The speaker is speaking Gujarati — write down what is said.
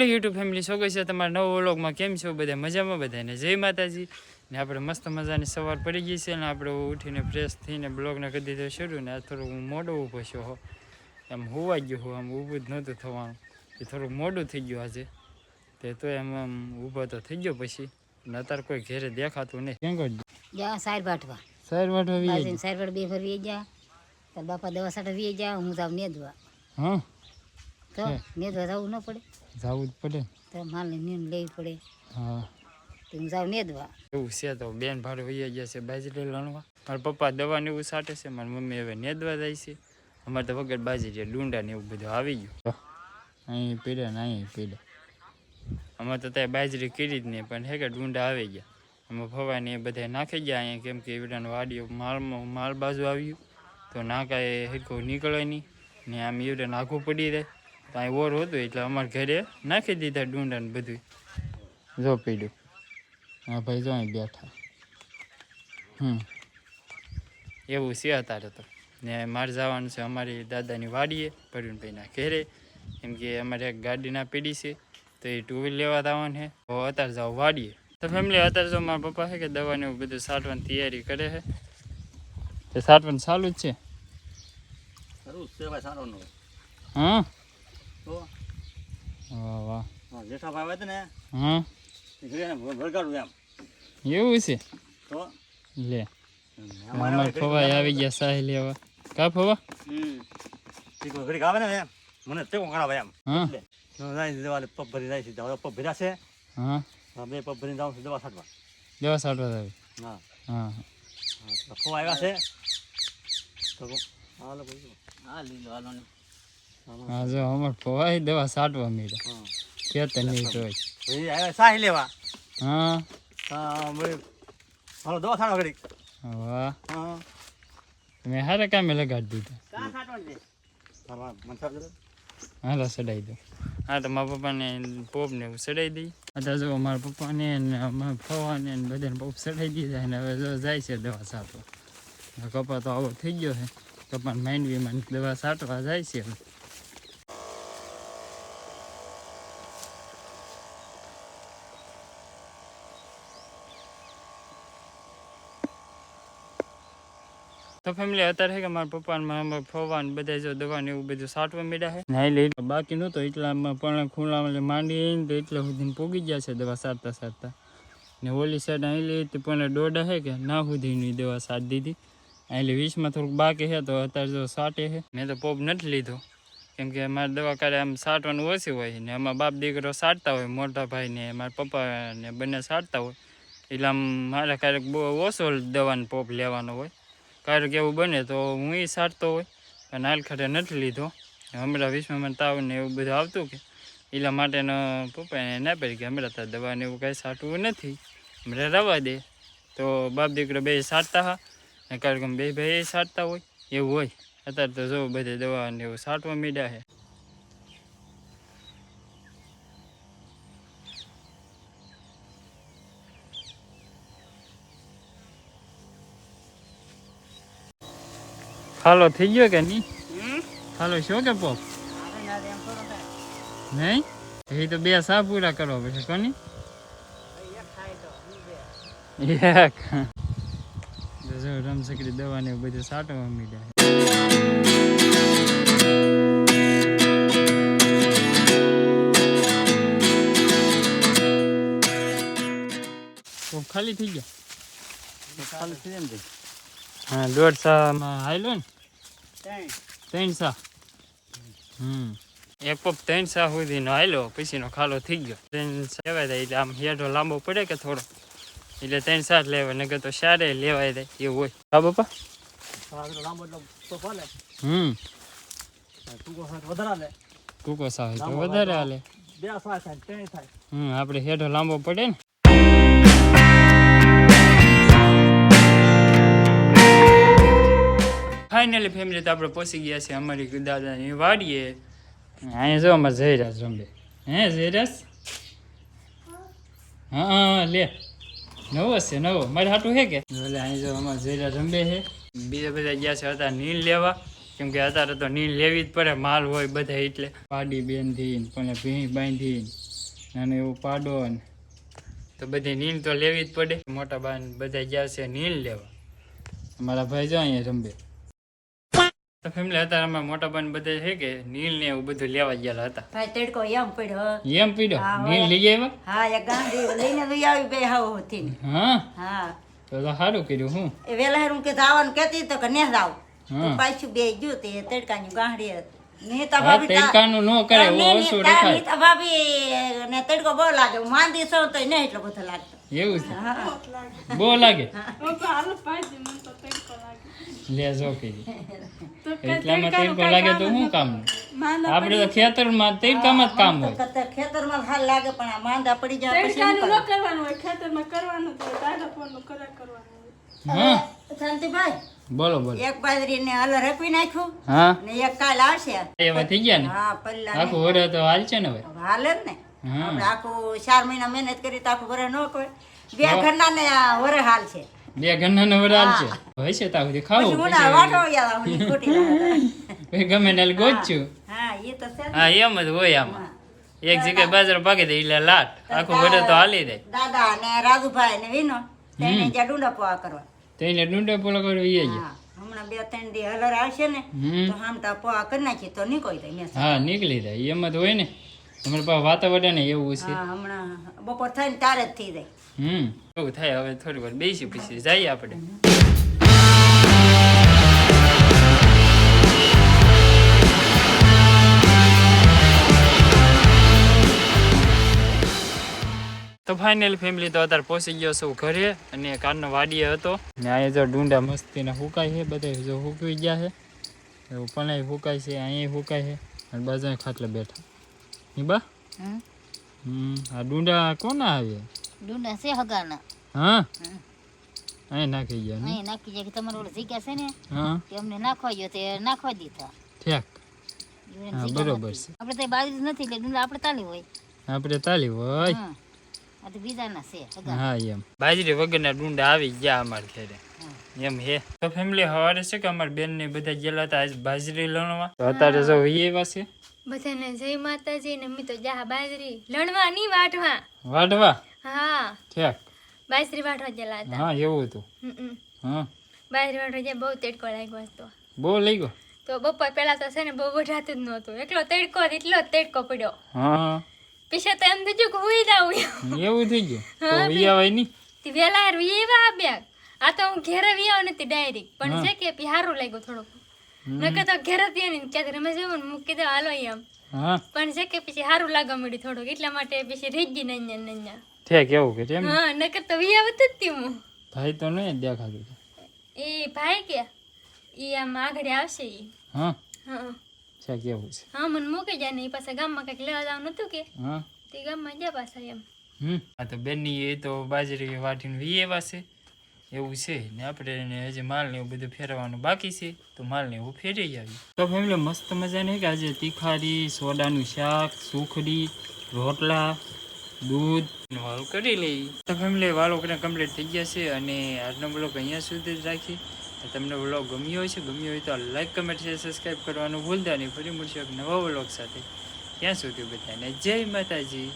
હેલો યુટ્યુબ ફેમિલી શું છે? તમારા નવો વ્લોગમાં કેમ છો? બધા મજામાં? બધાને જય માતાજી. ને આપણે મસ્ત મજાની સવાર પડી ગઈ છે ને આપણે ઉઠીને ફ્રેશ થઈને બ્લોગને કરી દીધો શરૂ. ને આ થોડું હું મોડો ઊભો છું હો. એમ હોવાઈ ગયું હું. આમ ઊભું જ નહોતું થવાનું. એ થોડુંક મોડું થઈ ગયું આજે. તે તો એમ આમ ઊભો તો થઈ ગયો પછી. ને અત્યારે કોઈ ઘેરે દેખાતું નહીં. કેમ કરી જા સાર બાટવા સાર વાટવા વી બાટ બે ફર વી જા તાર બાપા દવા સાઠ વી જા હું જાવ નેદવા હા? તો હે. નેદવા જવું ન પડે. જવું જ પડે. તો માલ નીન લેવી પડે. હા. તું જાવ નેદવા. એવું છે તો બેન ભાડે વહી ગયા છે બાજરી લણવા. મારા પપ્પા દવા ને એવું સાટે છે મારી મમ્મી હવે નેદવા જાય છે. અમારે તો વગર બાજરી ડુંડા ને એવું બધું આવી ગયું. અહીં પીડે ને અહીં પીડે. અમારે તો ત્યાં બાજરી કરી જ નહીં પણ હે કે ડુંડા આવી ગયા. અમે ફવાને એ બધા નાખી ગયા અહીંયા કેમ કે એવડાનો વાડીઓ માલમાં માલ બાજુ આવ્યું. તો નાકા એ હેરખું નીકળે નહીં ને આમ એવડે નાખવું પડી રહે. તો અહીં ઓર હતું એટલે અમારે ઘરે નાખી દીધા ડુંડા ને બધું જો પીડ્યું. હા ભાઈ જો અહીં બેઠા. હમ. એવું છે અત્યારે તો. ને મારે જવાનું છે અમારી દાદાની વાડીએ પ્રવીણભાઈના ઘેરે. કેમ કે અમારે એક ગાડીના પીડી છે તો એ ટુ વ્હીલ લેવા આવવાનું છે. તો અત્યારે જાઓ વાડીએ. તો ફેમિલી અત્યારે જો મારા પપ્પા છે કે દવાને એવું બધું સાટવાની તૈયારી કરે છે? તો સાટવાનું ચાલુ જ છે? હા? તો? વાહ વાહ. જેઠાભાઈ આવે છે ને હા એ ઘરે એમ. એવું છે? તો? લે. અમારે આવી ગયા સાહી લેવા કા ફવા? આવે ને એમ. મને તે કરાવે એમ. હા. જાય દવા પગ ભરી જાય છે દવા પગ ભર્યા છે. હા. બે પગ ભરીને જાઉં છું દવા છાંટવા. દવા હા. હા. હા આવ્યા છે. તો હા લીલો હાલો ને હા જો અમારે ફવાઈ દવા સાટવા મીડા. ખેતર નહીં જોઈ. સાહી લેવા. હા? હા હાલો દવા સાડો ઘડી વાહ. હા. તમે હારે કામે લગાડી દીધા? હાલો સડાઈ દો. હા તો મારા પપ્પાને પોપ ને એવું સડાઈ દઈ. અત્યારે જો મારા પપ્પાને ને અમારા ફવાને ને બધાને પોપ સડાઈ દીધા અને હવે જો જાય છે દવા સાટવા. કપા તો આવો થઈ ગયો છે. કપાને માંડવીમાં દવા સાટવા જાય છે હવે. તો ફેમિલી અત્યારે કે મારા પપ્પા મારા ફવા ને બધા જો દવા એવું બધું સાટવા મીડા છે. નાઈ લઈ બાકી નહોતો એટલામાં પણ ખૂણામાં માંડી તો એટલે સુધી પોગી ગયા છે દવા સારતા સારતા ને ઓલી સાઈડ અહીં લઈ હતી પણ દોડા છે કે ના સુધીની દવા સાટ દીધી. એટલે વીસમાં થોડુંક બાકી છે, તો અત્યારે જો સાટે છે. મેં તો પોપ નથી લીધો, કેમ કે મારે દવા કાઢે આમ સાટવાનું ઓછી હોય ને એમાં બાપ દીકરો સાટતા હોય, મોટા ભાઈ ને મારા પપ્પા ને બંને સાટતા હોય. એટલે આમ મારે ક્યારેક બહુ ઓછો દવાનો પોપ લેવાનો હોય. ક્યારેક એવું બને તો હું એ સાટતો હોય. પણ નાલખટે નથી લીધો. હમણાં વિશ્વમાં તાવ ને એવું બધું આવતું કે એટલા માટેનો પપ્પાએ ના પડી કે હમણાં તાર દવાને એવું કાંઈ સાટવું નથી. હમણાં રવા દે. તો બાપ દીકરો બે સાટતા હા. ને ક્યારેક બે ભાઈ સાટતા હોય. એવું હોય. અત્યારે તો જો બધે દવા ને એવું સાટવા મીડ્યા છે ખાલો થઈ ગયો કે નહીં? હાલો શું કે પોપ નહીં? એ તો બે સા પૂરા કરવા પડશે કોની? એક. રમસકડી દવા ને બધું સાટવા મીડ્યા. ખાલી થઈ ગયા? ખાલી થઈ જાય. હા દોઢ સામાં હાલ્યો ને? ત્રણ. સા હમ. એક પપ ત્રણ સા સુધીનો હાલ્યો પછીનો ખાલો થઈ ગયો. ત્રણ લેવાય જાય એટલે આમ હેઠો લાંબો પડે કે થોડો? એટલે ત્રણ સાત લેવાય નગર તો સારે લેવાય જાય એવું હોય. હા બાપા. હમ. ટૂંકો થાય વધારે હાલે. હમ આપણે હેઠો લાંબો પડે ને? ફાઇનલી ફેમિલી તો આપણે પહોંચી ગયા છે અમારી દાદાની વાડીએ. અહીંયા જો અમારે જયરાજ રમે. હે જયરાજ હા હા લે. નવો છે, નવો. મારે હાટું છે કે? એટલે અહીં જો અમારે જયરાજ રમે છે. બીજા બધા ગયા છે, હતા નીલ લેવા. કેમ કે અત્યારે તો નીલ લેવી જ પડે, માલ હોય બધા એટલે. પાડી બેંધી થી પણ ભીણ બાંધી અને એવું પાડો ને તો બધી નીલ તો લેવી જ પડે. મોટા બાન બધા ગયા છે નીલ લેવા. અમારા ભાઈ જો અહીંયા રંબે તો ફેમિલી હતા અમારા મોટા બન બધા છે કે નીલ ને એવું બધું લેવા ગયેલા હતા. ભાઈ તડકો એમ પડ્યો એમ પડ્યો? નીલ લઈ આવ્યા? હા એક ગાંધી લઈને લઈ આવી બે હાવ હતી હા? હા. તો તો સારું કર્યું હું. એ વેલા હું કે આવવાનું કહેતી તો કે ને જાવ પાછું બે ગયું તે તડકાની ગાંડી નીતા ભાભી તડકાનું ન કરે ને- ઓછું રખાય નીતા ભાભી ને તડકો બહુ લાગે. માંદી સૌ તો નહીં એટલો બધો લાગતો. એવું છે? બહુ લાગે? લે જો કીધી એટલામાં તડકો લાગે તો શું કામ? આપણે તો ખેતરમાં તડકામાં જ કામ હોય. ખેતરમાં હાલ લાગે પણ આ માંદા પડી જાય પછી શું કરવાનું હોય ખેતરમાં કરવાનું તો દાદા ફોનનું કરા કરવાનું હા. શાંતિભાઈ બોલો બોલો એક બાજરી ને અલર હપી નાખ્યું હા? ને એક કાલ આવશે. એવા થઈ ગયા ને? હા પલ્લા આખું વરે તો હાલ છે ને હવે? હાલે જ ને. હા. આપણે આખું ચાર મહિના મહેનત કરી તો આખું વરે ન કોઈ બે ઘરના ને આ વરે હાલ છે. બે ઘરના ને વરે હાલ છે? હોય છે ત્યાં સુધી ખાવું હું ના વાટો યાર હું ખોટી ગમે ને ગોચું હા. એ તો છે હા એમ જ હોય આમાં. એક જગ્યાએ બાજરો પાકી દે એટલે લાટ. આખું વરે તો હાલી દે. દાદા ને રાજુભાઈ ને વિનો તેને જડુંડા ડુંડા પોવા કરવા. તો ડુંડે પોલો કરવો એ જ. હમણાં બે ત્રણ દી હલર આવશે ને તો હામટા આ કરી નાખીએ તો નીકળી જાય હા નીકળી જાય. એમ તો હોય ને. તમારી પાસે વાતાવરણ ને એવું છે. હમણાં બપોર થાય ને ત્યારે જ થઈ જાય. હમ. એવું થાય હવે થોડી વાર બેસી પછી જઈએ આપણે. તો ફાઇનલ ફેમિલી તો અત્યારે પહોંચી ગયો છું ઘરે અને કારનો વાડીએ હતો. ને અહીંયા જો ડુંડા મસ્તીને હુકાય છે બધા જો હુકવી ગયા છે. એવું પણ હુકાય છે અહીંયા હુકાય છે અને બાજુ ખાટલે બેઠા. ની બા? હમ. આ ડુંડા કોના આવે? ડુંડા છે હગાના. હા? અહીં નાખી ગયા અહીં નાખી ગયા કે તમારે ઓલો જીગ્યા છે ને? હા. તે અમને નાખવા ગયો તે નાખવા દીધા. ઠેક. બરોબર છે. આપણે તો બાજુ નથી એટલે ડુંડા આપણે તાલી હોય. આપણે તાલી હોય? હા એમ. બાજરી વગરના ડુંડા આવી ગયા અમારે ઘરે. એમ હે. તો ફેમિલી સવારે છે કે અમારા બેન ને બધા ગયેલા હતા આજ બાજરી લણવા? તો અત્યારે જો ઈ એવા છે. બધાને જય માતાજી ને મી તો જા બાજરી લણવા ની વાટવા વાઢવા? હા. ઠેક. બાજરી વાટવા ગયેલા હતા. હા એવું હતું. હા. બાજરી વાટવા ગયા બહુ તેડકો લાગ્યો હતો. બહુ લઈ ગયો તો બપોર પેલા તો છે ને બહુ વઢાતું જ નહોતું. એટલો તેડકો એટલો જ તડકો પડ્યો. હા. પીછે તો એમ થયું કે ઉઈ જાઉં એવું થઈ ગયું? તો ઈ નહીં? તે વેલા હાર એવા આવ્યા આ તો હું ઘેરે વ્યાવ નથી ડાયરેક્ટ પણ છે કે પી હારું લાગ્યું થોડુંક. નકર તો ઘેરે ત્યાં ને ક્યાંક રમે છે ને મૂકી દે હાલો એમ. પણ છે કે પછી સારું લાગવા મળ્યું થોડુંક. એટલા માટે પછી રહી ગઈ નૈયા નૈયા. છે કેવું કે એમ? હા નકર તો વિયાવત જ તી હું. ભાઈ તો નહીં દેખાતું એ ભાઈ કે એ આમ આગળ આવશે એ હા. હા. ઠેક કેવું છે હા મને મૂકી જાય ને એ પાસે ગામમાં કંઈક લેવા જવાનું હતું કે હા તે ગામમાં ગયા પાછા એમ હમ આ તો બેનની એ તો બાજરી વાટીને વી એવા છે એવું છે ને આપણે એને હજી માલ ને એવું બધું ફેરવવાનું બાકી છે તો માલ ને એવું ફેરવી આવી તો ફેમિલી મસ્ત મજાની કે આજે તીખારી સોડાનું શાક સુખડી રોટલા દૂધ વાળું કરી લઈ તો ફેમિલી વાળો કમ્પ્લીટ થઈ ગયા છે અને આજનો બ્લોક અહીંયા સુધી જ રાખી તમને બ્લોગ ગમ્યો હોય છે, ગમ્યો હોય તો લાઈક કમેન્ટ શેર સબસ્ક્રાઈબ કરવાનું ભૂલતા નહીં. ફરી મળશું એક નવા બ્લોગ સાથે. ત્યાં સુધી બધાને જય માતાજી.